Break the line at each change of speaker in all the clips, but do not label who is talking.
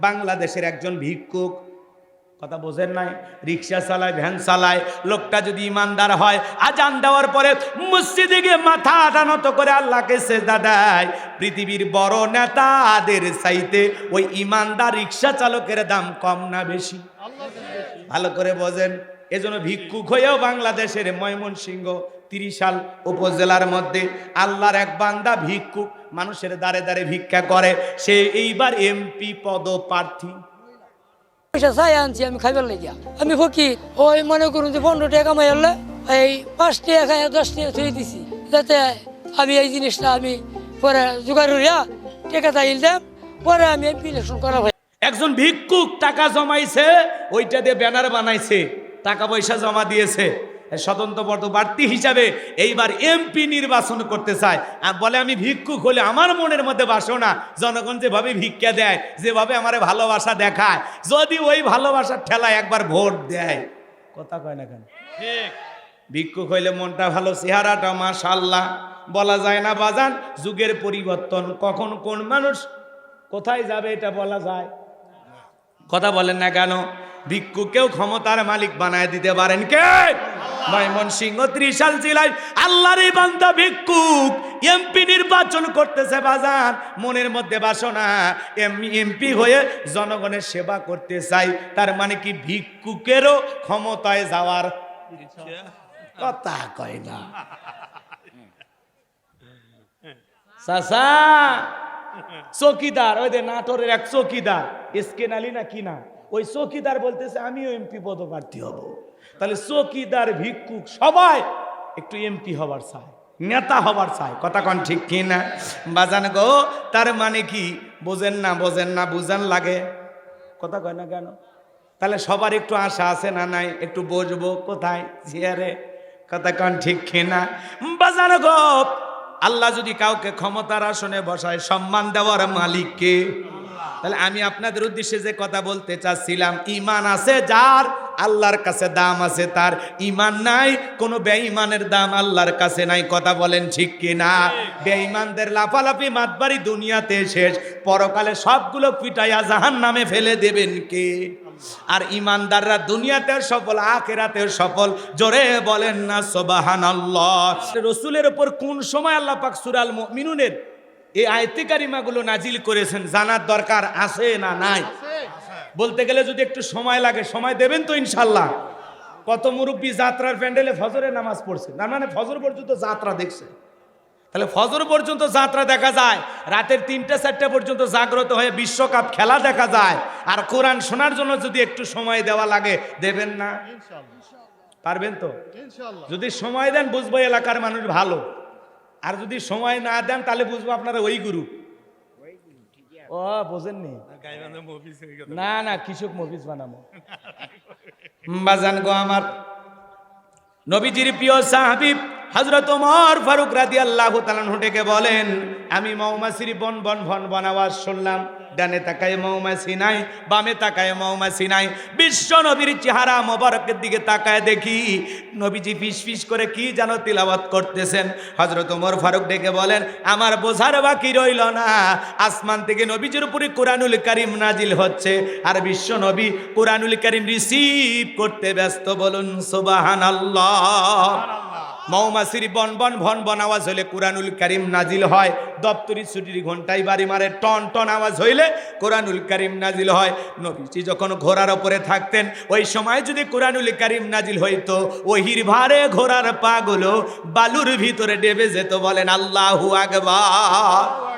বাংলাদেশের একজন ভিক্ষুক। কথা বোঝেন নাই? রিক্সা চালায়, ভ্যান চালায়, লোকটা যদি ইমানদার হয়, আজান দেওয়ার পরে মসজিদে গিয়ে মাথা আটানত করে আল্লাহকে সেজদা দেয়। পৃথিবীর বড় নেতাদের চাইতে ওই ইমানদার রিক্সা চালকের দাম কম না বেশি? ভালো করে বোঝেন। এজন্য ভিক্ষুক হয়েও বাংলাদেশের ময়মনসিংহ তিরিশাল উপজেলার মধ্যে আল্লাহর এক বান্দা ভিক্ষুক মানুষের দ্বারে দ্বারে ভিক্ষা করে সে এইবার এমপি পদপ্রার্থী।
পয়সা চাই আনছি আমি খাইবার লাগিয়া। আমি ফকি ওই মনে করুন যে পনেরো টাকা কামাই হলে এই পাঁচ টাকা খাই দশ টাকা থুয়ে দিছি। যাতে আমি এই জিনিসটা আমি পরে জোগাড় করিয়া টাকা তাইল দেব পরে আমি এমপি ইলেকশন করা হয়।
একজন ভিক্ষুক টাকা জমাইছে ওইটা দিয়ে ব্যানার বানাইছে টাকা পয়সা জমা দিয়েছে। স্বতন্ত্র পদপ্রার্থী হিসাবে এইবার এমপি নির্বাচন করতে চায়। আর বলে আমি ভিক্ষুক হলে আমার মনের মধ্যে বাসনা। জনগণ যেভাবে ভিক্ষা দেয় যেভাবে আমার ভালোবাসা দেখায় যদি ওই ভালোবাসার ঠেলায় একবার ভোট দেয় কথা কয় না কেন? ভিক্ষুক হইলে মনটা ভালো চেহারাটা মাশাল্লাহ বলা যায় না বাজান যুগের পরিবর্তন। কখন কোন মানুষ কোথায় যাবে এটা বলা যায় কথা বলেন না কেন? ভিক্ষুকেও ক্ষমতার মালিক বানায় দিতে পারেন কে? ময়মন সিংহ ত্রিশাল জেলায় আল্লাহর বান্দা ভিক্ষুক এমপি নির্বাচন করতেছে বাজান মনের মধ্যে বাসনা। এমপি হয়ে জনগণের সেবা করতে চাই। তার মানে কি ভিক্ষুকেরও ক্ষমতায় যাওয়ার কথা কয় না। চাচা, চকিদার, ওই যে নাটোরের এক চকিদার। এসকেন আলী না কি না ওই চকিদার বলতেছে, আমিও এমপি পদপ্রার্থী হব। তাহলে চকিদার, ভিক্ষুক সবাই একটু এমপি হবার চায়, নেতা হবার চায়। কথা কন ঠিক কি না বাজান গো, তার মানে কি? বোঝেন না বোঝেন না, বুঝান লাগে। কথা কয় না কেন? তাহলে সবার একটু আশা আছে না নাই? একটু বসবো কোথায়? চেয়ারে। কথা কন ঠিক কিনা? বাজানো গো, আল্লাহ যদি কাউকে ক্ষমতার আসনে বসায়, সম্মান দেওয়ার মালিককে তাহলে আমি আপনাদের উদ্দেশ্যে যে কথা বলতে চাচ্ছিলাম ইমান আছে যার আল্লাহর কাছে দাম আছে তার। ইমান নাই, কোনো বেঈমানের দাম আল্লাহর কাছে নাই, কথা বলেন ঠিক কিনা? বেঈমানদের লাফালাফি মাতবাড়ি দুনিয়াতে শেষ, পরকালে সবগুলো পিটাইয়া জাহান নামে ফেলে দেবেন কে? আর ইমানদাররা দুনিয়াতে সফল আখেরাতে সফল, জোরে বলেন না সোবাহান রসুলের ওপর কোন সময় আল্লাহ পাক সুরাল মিনুনের এই আয়তে কারিমাগুলো নাজিল করেছেন জানার দরকার আছে না নাই? বলতে গেলে যদি একটু সময় লাগে সময় দেবেন তো ইনশাল্লাহ। কত মুরব্বী যাত্রার প্যান্ডেলে ফজরে নামাজ পড়ছে। না মানে ফজর পর্যন্ত যাত্রা দেখছে। তাহলে ফজর পর্যন্ত যাত্রা দেখা যায় রাতের তিনটা চারটা পর্যন্ত জাগ্রত হয়ে বিশ্বকাপ খেলা দেখা যায় আর কোরআন শোনার জন্য যদি একটু সময় দেওয়া লাগে দেবেন না? পারবেন তো? যদি সময় দেন বুঝব এলাকার মানুষ ভালো। আর যদি সময় না দেন তাহলে বুঝব আপনারা ওই গুরু। ও বোঝেননি? না না কৃষক মফিস বানাবো। বাজান গো আমার। নবীজির প্রিয় সাহাবিব হজরত ওমর ফারুক রাদি আল্লাহ তালান হুটেকে বলেন আমি মৌমাছির বন বন ভন বন আওয়াজ শুনলাম। ডানে তাকায় মৌমাছি নাই, বামে তাকায় মৌমাছি নাই। বিশ্ব নবীর চেহারা মোবারকের দিকে তাকায় দেখি, নবীজি ফিস ফিস করে কি যেন তিলাবাত করতেছেন। হজরত ওমর ফারুক ডেকে বলেন, আমার বোঝার বাকি রইল না, আসমান থেকে নবীজির উপরে কোরআনুল কারিম নাজিল হচ্ছে, আর বিশ্ব নবী কোরআনুল কারিম রিসিভ করতে ব্যস্ত বলুন সুবাহান আল্লাহ মৌমাছির বন বন ভন বন আওয়াজ হইলে কোরআনুল করিম নাজিল হয়। দপ্তরি ছুটির ঘন্টায় বাড়ি মারে, টন টন আওয়াজ হইলে কোরআনুল করিম নাজিল হয়। নবীজি যখন ঘোড়ার ওপরে থাকতেন, ওই সময় যদি কোরআনুল করিম নাজিল হইতো, ওহির ভারে ঘোড়ার পাগুলো বালুর ভিতরে ডেবে যেত বলেন, আল্লাহু আকবার।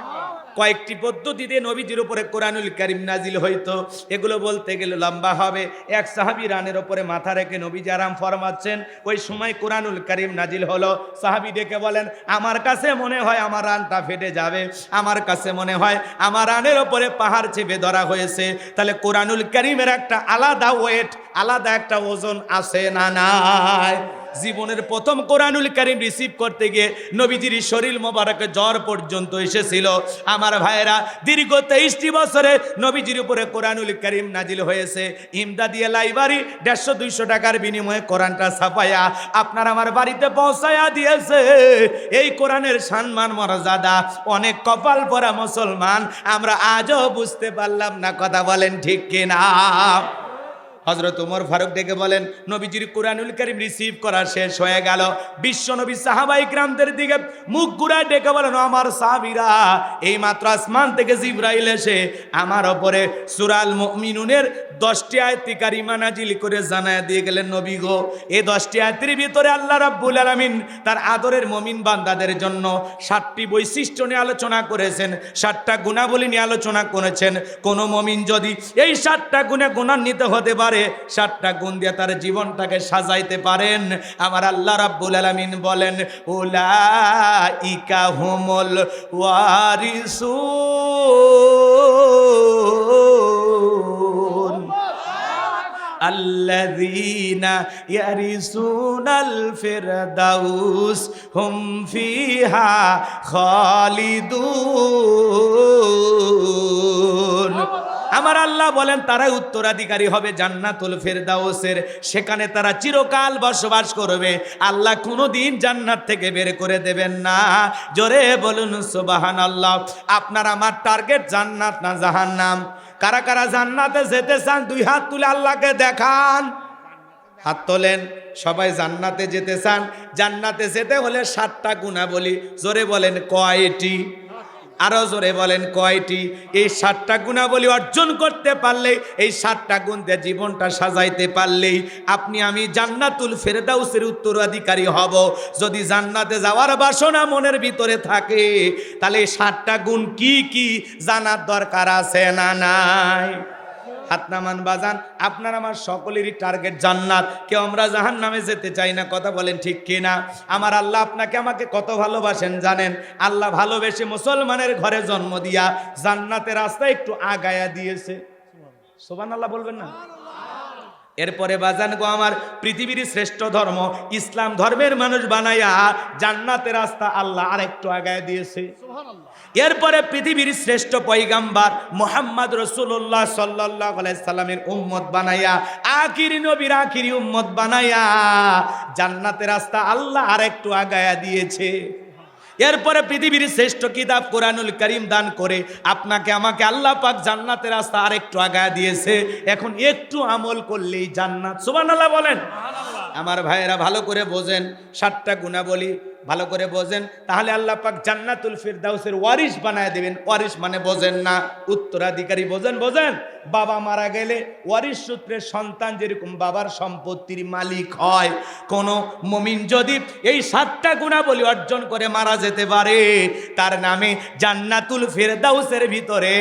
কয়েকটি পদ্ধতিতে নবীজির উপরে কোরআনুল কারিম নাজিল হইতো। এগুলো বলতে গেলে লম্বা হবে। এক সাহাবি রানের ওপরে মাথা রেখে নবীজি আরাম ফরমাচ্ছেন। ওই সময় কোরআনুল কারিম নাজিল হলো। সাহাবি ডেকে বলেন, আমার কাছে মনে হয় আমার রানটা ফেটে যাবে। আমার কাছে মনে হয় আমার রানের ওপরে পাহাড় চেপে ধরা হয়েছে। তাহলে কোরআনুল কারিমের একটা আলাদা ওয়েট, আলাদা একটা ওজন আছে না নাই? জীবনের প্রথম কোরআনুল কারিম রিসিভ করতে গিয়ে নবীজির শরীর মোবারকে জ্বর পর্যন্ত এসেছিল। আমার ভাইয়েরা, দীর্ঘ তেইশটি বছরে নবীজির উপরে কোরআনুল কারিম নাজিল হয়েছে। ইমদাদিয়া লাইব্রেরি দেড়শো দুইশো টাকার বিনিময়ে কোরআনটা ছাপায়া আপনার আমার বাড়িতে পৌঁছায়া দিয়েছে। এই কোরআনের সম্মান মর্যাদা, অনেক কপাল পরা মুসলমান, আমরা আজও বুঝতে পারলাম না কথা বলেন ঠিক কিনা। হজরত উমর ফারুক ডেকে বলেন, নবীজির কোরআনুল করিম রিসিভ করা শেষ হয়ে গেল। বিশ্ব নবী সাহাবাই গ্রামদের দিকে মুখ ঘুরায় ডেকে বলেন, "ও আমার সাহাবীরা এই মাত্র আসমান থেকে জিব্রাইল এসে আমার ওপরে সুরাল মুমিনুনের দশটি আয়তি কারিমা নাজিল করে জানায় দিয়ে গেলেন, নবী গো এই দশটি আয়তির ভিতরে আল্লাহ রাব্বুল আলামিন তার আদরের মমিন বান্দাদের জন্য ষাটটি বৈশিষ্ট্য নিয়ে আলোচনা করেছেন ষাটটা গুণাবলী নিয়ে আলোচনা করেছেন। কোন মমিন যদি এই ষাটটা গুণে গুণান্বিত হতে পারে ষাটটা গুণ দিয়ে তার জীবনটাকে সাজাইতে পারেন আমার আল্লাহ রাব্বুল আলামিন বলেন ওলা ইকা হুমল ওয়ারিসুন الذين يرثون الفردوس هم فيها خالدون আমার আল্লাহ বলেন, তারাই উত্তরাধিকারী হবে জান্নাতুল ফেরদাউসের। সেখানে তারা চিরকাল বসবাস করবে। আল্লাহ কোনোদিন জান্নাত থেকে বের করে দেবেন না। জোরে বলুন সুবাহান আল্লাহ আপনার আমার টার্গেট জান্নাত না জাহান্নাম? কারা কারা জান্নাতে যেতে চান, দুই হাত তুলে আল্লাহকে দেখান। হাত তোলেন, সবাই জান্নাতে যেতে চান। জান্নাতে যেতে হলে সাতটা গুণাবলী, জোরে বলেন, কয়টি? আরও জোরে বলেন, কয়টি? এই সাতটা গুণাবলী অর্জন করতে পারলে এই সাতটা গুণ দিয়ে জীবনটা সাজাইতে পারলেই আপনি আমি জান্নাতুল ফেরদাউসের উত্তরাধিকারী হব। যদি জান্নাতে যাওয়ার বাসনা মনের ভিতরে থাকে, তাহলে এই সাতটা গুণ কি কি জানার দরকার আছে না নাই? হাত নামান বাজান, আপনার আমার সকলেরই টার্গেট জান্নাত। কেউ আমরা জাহান নামে যেতে চাই না, কথা বলেন ঠিক কিনা? আমার আল্লাহ আপনাকে আমাকে কত ভালোবাসেন জানেন? আল্লাহ ভালোবেসে মুসলমানের ঘরে জন্ম দিয়া জান্নাতের রাস্তা একটু আগায়া দিয়েছে। সোবান আল্লাহ বলবেন না? এরপরে বাজান গো আমার পৃথিবীর শ্রেষ্ঠ ধর্ম ইসলাম ধর্মের মানুষ বানাইয়া জান্নাতের রাস্তা আল্লাহ আরেকটু আগায় দিয়েছে। এরপরে পৃথিবীর শ্রেষ্ঠ পৈগাম্বার মোহাম্মদ রসুল্লাহ সাল্লাহ সাল্লামের উম্মত বানাইয়া আখিরি নবীর আখিরি উম্মত বানাইয়া জান্নাতের রাস্তা আল্লাহ আরেকটু আগায়া দিয়েছে। এরপরে পৃথিবীর শ্রেষ্ঠ কিতাব কোরআনুল করিম দান করে আপনাকে আমাকে আল্লাহ পাক জান্নাতের রাস্তা আরেকটু আগায় দিয়েছে। এখন একটু আমল করলেই জান্নাত। সুবহানাল্লাহ বলেন। আমার ভাইয়েরা ভালো করে বোঝেন সাতটা গুণাবলী ভালো করে বোঝেন, তাহলে আল্লাহ পাক জান্নাতুল ফিরদাউসের ওয়ারিশ বানায় দেবেন। ওয়ারিশ মানে বোঝেন না, উত্তরাধিকারী বোঝেন বোঝেন? বাবা মারা গেলে ওয়ারিশ সূত্রে সন্তান যেরকম বাবার সম্পত্তির মালিক হয়, কোন মমিন যদি এই সাতটা গুণাবলী অর্জন করে মারা যেতে পারে, তার নামে জান্নাতুল ফেরদাউসের ভিতরে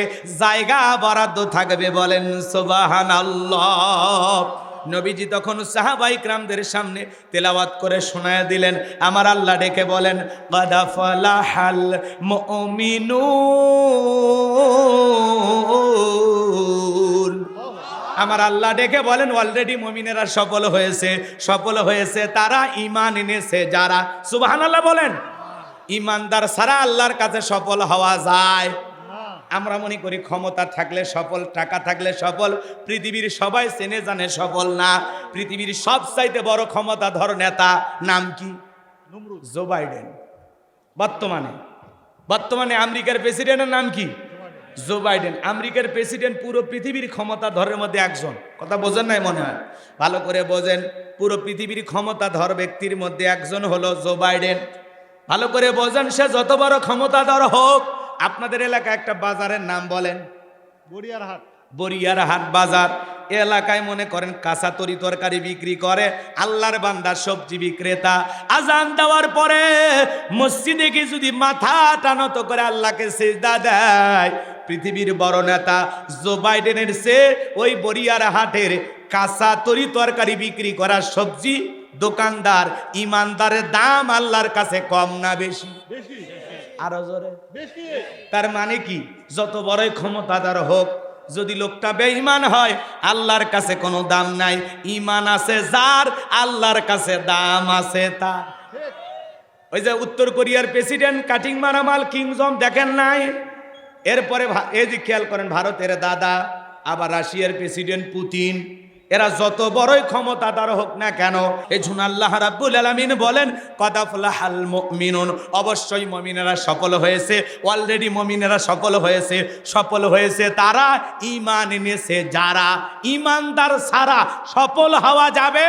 জায়গা বরাদ্দ থাকবে বলেন সোবাহান আল্লাহ নবীজি তখন সাহাবাই ক্রামদের সামনে তেলাওয়াত করে শোনায় দিলেন। আমার আল্লাহ ডেকে বলেন, কাদাফালাহাল মুমিনুন। আমার আল্লাহ ডেকে বলেন, অলরেডি মমিনেরা সফল হয়েছে সফল হয়েছে। তারা ইমান এনেছে, যারা সুবাহান আল্লাহ বলেন ইমানদার সারা আল্লাহর কাছে সফল হওয়া যায়। আমরা মনে করি ক্ষমতা থাকলে সফল টাকা থাকলে সফল পৃথিবীর সবাই চেনে জানে সফল না। পৃথিবীর সব চাইতে বড় ক্ষমতাধর নেতা নাম কি? Joe Biden. বর্তমানে। বর্তমানে আমেরিকার প্রেসিডেন্টের নাম কি? Joe Biden. আমেরিকার প্রেসিডেন্ট পুরো পৃথিবীর ক্ষমতাধরের মধ্যে একজন। কথা বোঝেন নাই মনে হয়? ভালো করে বোঝেন। পুরো পৃথিবীর ক্ষমতাধর ব্যক্তির মধ্যে একজন হলো জো বাইডেন। ভালো করে বোঝেন সে যত বড় ক্ষমতাধর হোক আপনাদের এলাকায় একটা বাজারের নাম বলেন?
বড়িয়ারহাট।
বরিয়ার হাট বাজার। এলাকায় মনে করেন কাঁচা তরি তরকারি বিক্রি করে আল্লাহর বান্দা সবজি বিক্রেতা। আজান দেওয়ার পরে মসজিদে গিয়ে যদি মাথা টানত করে আল্লাহকে সেজদা দেয় পৃথিবীর বড় নেতা জো বাইডেনের সে ওই বরিয়ার হাটের কাঁচা তরি তরকারি বিক্রি করা সবজি দোকানদার ইমানদারের দাম আল্লাহর কাছে কম না বেশি?
বেশি।
আরও জোরে।
বেশি।
তার মানে কি? যত বড়ই ক্ষমতাদার হোক যদি লোকটা বেঈমান হয় আল্লাহর কাছে কোনো দাম নাই। ইমান আছে যার আল্লাহর কাছে দাম আছে তার। ওই যে উত্তর কোরিয়ার প্রেসিডেন্ট কাটিং মারামাল কিংজম দেখেন নাই? এরপরে এই যে খেয়াল করেন ভারতের দাদা আবার রাশিয়ার প্রেসিডেন্ট পুতিন। এরা যত বড়ই ক্ষমতাদার হোক না কেন এই জন্য আল্লাহ রাব্বুল আলামিন বলেন কদাফলাহাল মুমিনুন অবশ্যই মুমিনেরা সফল হয়েছে অলরেডি মুমিনেরা সফল হয়েছে সফল হয়েছে তারা ঈমান এনেছে যারা ঈমানদার ছাড়া সফল হওয়া যাবে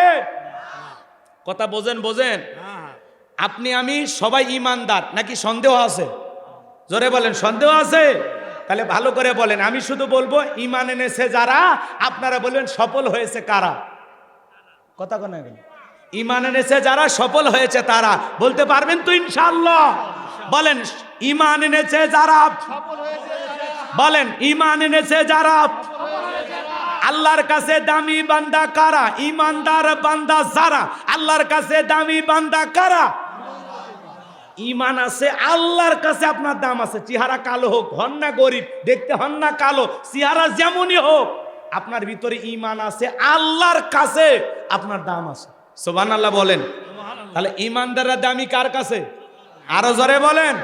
কথা বোঝেন বোঝেন? আপনি আমি সবাই ইমানদার নাকি সন্দেহ আছে? জোরে বলেন সন্দেহ আছে? তাহলে ভালো করে বলেন, আমি শুধু বলব ইমান এনেছে যারা? আপনারা বলবেন, সফল হয়েছে কারা? কথা কোন ইমান এনেছে যারা, সফল হয়েছে তারা। বলতে পারবেন তো ইনশাল্লাহ বলেন ইমান এনেছে যারা? বলেন ইমান এনেছে যারা? আল্লাহর কাছে দামি বান্দা কারা? ইমানদার বান্দা যারা? আল্লাহর কাছে দামি বান্দা কারা? ইমান আছে, আল্লাহর কাছে আপনার দাম আছে। চেহারা কালো হোক, হন না গরিব, দেখতে হন না কালো, চেহারা যেমনই হোক, আপনার ভিতরে ইমান আছে, আল্লাহর কাছে আপনার দাম আছে। সোবান আল্লাহ বলেন। তাহলে ইমানদাররা দামি কার কাছে? আরও জোরে বলেন।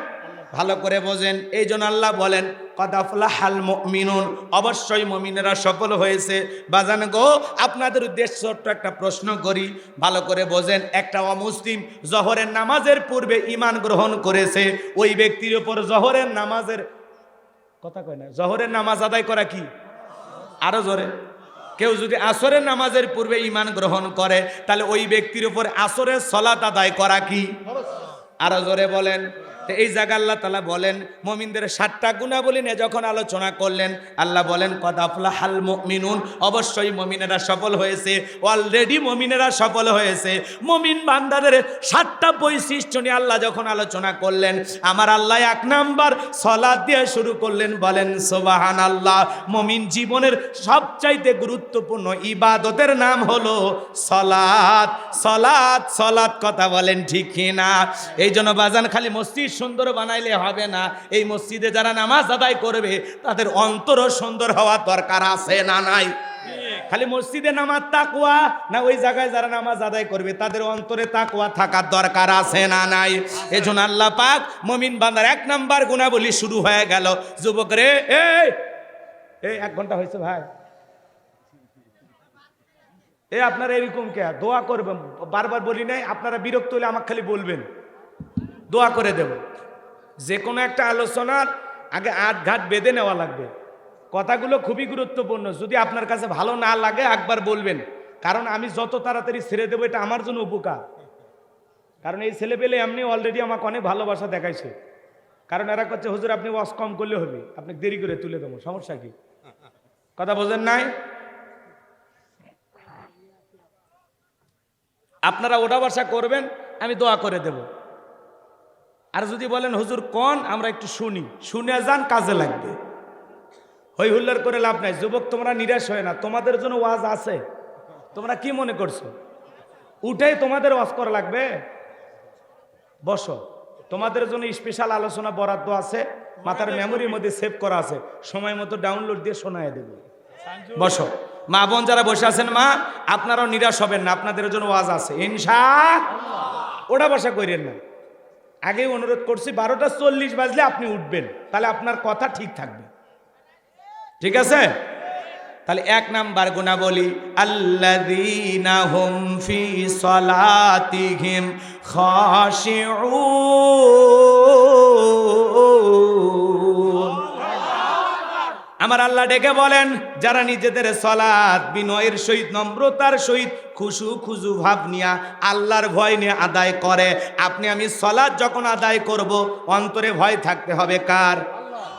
ভালো করে বোঝেন। এই জন্য আল্লাহ বলেন কদাফলা হাল মিনুন অবশ্যই মমিনেরা সফল হয়েছে। বাজান গো, আপনাদের উদ্দেশ্য ছোট্ট একটা প্রশ্ন করি। ভালো করে বোঝেন, একটা অমুসলিম জহরের নামাজের পূর্বে ইমান গ্রহণ করেছে। ওই ব্যক্তির উপর জহরের নামাজের কথা কয় না, জহরের নামাজ আদায় করা কি? আরও জোরে। কেউ যদি আসরের নামাজের পূর্বে ইমান গ্রহণ করে, তাহলে ওই ব্যক্তির উপর আসরের সলাত আদায় করা কি? আরও জোরে বলেন। তো এই জায়গা আল্লাহ তালা বলেন, মমিনদের সাতটা গুণাবলী নিয়ে যখন আলোচনা করলেন, আল্লাহ বলেন কদাফলা হাল মিনুন অবশ্যই মমিনেরা সফল হয়েছে অলরেডি মমিনেরা সফল হয়েছে। মমিন বান্দাদের সাতটা বৈশিষ্ট্য নিয়ে আল্লাহ যখন আলোচনা করলেন, আমার আল্লাহ এক নাম্বার সলাদ দিয়ে শুরু করলেন, বলেন সোবাহান আল্লাহ মমিন জীবনের সবচাইতে গুরুত্বপূর্ণ ইবাদতের নাম হলো সলাদ সলাদ সলাদ কথা বলেন ঠিক না এই জন্য বাজান খালি মসজিদ সুন্দর বানাইলে হবে না। এই মসজিদে যারা নামাজ আদায় করবে, তাদের অন্তরও সুন্দর হওয়ার দরকার আছে না নাই? খালি মসজিদে নামাজ তাকুয়া না ওই জায়গায় যারা নামাজ আদায় করবে, তাদের অন্তরে তাকুয়া থাকার দরকার আছে না নাই? এজন্য আল্লাহ পাক মমিন বান্দার এক নাম্বার গুণাবলী শুরু হয়ে গেল। যুবক রে, এই এই, এক ঘণ্টা হয়েছে ভাই। এ আপনারা এরকম কে? দোয়া করবেন। বারবার বলি নাই, আপনারা বিরক্ত হলে আমাকে খালি বলবেন। দোয়া করে দেব। যে কোনো একটা আলোচনার আগে আট ঘাট বেঁধে নেওয়া লাগবে। কথাগুলো খুবই গুরুত্বপূর্ণ। যদি আপনার কাছে ভালো না লাগে, একবার বলবেন। কারণ আমি যত তাড়াতাড়ি ছেড়ে দেবো, এটা আমার জন্য উপকার। কারণ এই ছেলে পেলে এমনি অলরেডি আমাকে অনেক ভালোবাসা দেখাইছে। কারণ এরা করছে, হুজুর, আপনি ওয়াশ কম করলে হবে। আপনি দেরি করে তুলে দেবো। সমস্যা কি? কথা বোঝেন নাই? আপনারা ওটা বাসা করবেন, আমি দোয়া করে দেব। আর যদি বলেন, হুজুর, কোন? আমরা একটু শুনি। শুনে যান, কাজে লাগবে। হই হুল্লার করে লাভ নাই। যুবক, তোমরা নিরাশ হয় না। তোমাদের জন্য ওয়াজ আছে। তোমরা কি মনে করছ? উঠেই তোমাদের ওয়াজ করা লাগবে? বসো। তোমাদের জন্য স্পেশাল আলোচনা বরাদ্দ আছে। মাথার মেমোরির মধ্যে সেভ করা আছে। সময় মতো ডাউনলোড দিয়ে শোনায় দেবো। বসো। মা বোন যারা বসে আছেন, মা, আপনারাও নিরাশ হবেন না। আপনাদের জন্য ওয়াজ আছে। ইনশা ওটা বসা করেন না। আগেই অনুরোধ করছি, বারোটা চল্লিশ বাজলে আপনি উঠবেন। তাহলে আপনার কথা ঠিক থাকবে। ঠিক আছে? তাহলে এক নাম্বার গুণা বলি আল্লাহ ফি আমার আল্লাহ ডেকে বলেন, যারা নিজেদের সলাদ বিনয়ের সহিত, নম্রতার সহিত খুশু খুজু ভাব নিয়া আল্লাহর ভয় নিয়ে আদায় করে, আপনি আমি সলাদ যখন আদায় করব, অন্তরে ভয় থাকতে হবে কার?